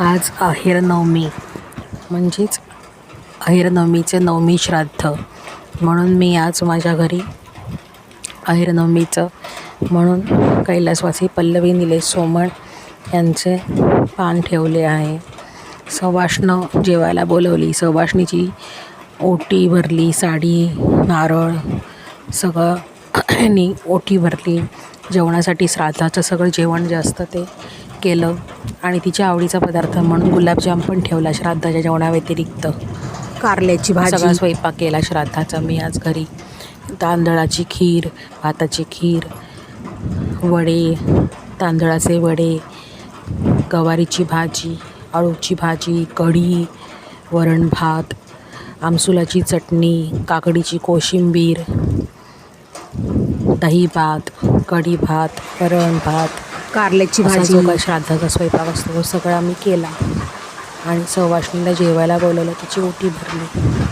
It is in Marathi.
आज अहिरनवमी. नवमी म्हणजेच अहिरनवमीचे नवमी श्राद्ध. म्हणून मी आज माझ्या घरी अहिरनवमीचं म्हणून कैलासवासी पल्लवी निलेश सोमण यांचे पान ठेवले आहे. सवाष्ण जेवायला बोलवली. सवाष्णीची ओटी भरली साडी नारळ सगळं नी ओटी भरली. जेवणासाठी श्राद्धाचं सगळं जेवण जे असतं ते केलं. आणि तिच्या आवडीचा पदार्थ म्हणून गुलाबजाम पण ठेवला श्राद्धाच्या जेवणाव्यतिरिक्त. कारल्याची सगळा भाजी स्वयंपाक केला श्राद्धाचा. मी आज घरी तांदळाची खीर भाताची खीर वडे तांदळाचे वडे गवारीची भाजी अळूची भाजी कढी वरण भात आमसुलाची चटणी काकडीची कोशिंबीर दही भात कढी भात वरण भात कारल्याची भाजी. जो काही श्राद्धाचा स्वयंपाक असतो तो सगळा मी केला. आणि सवाष्णीला जेवायला बोलवलं तिची ओटी भरली.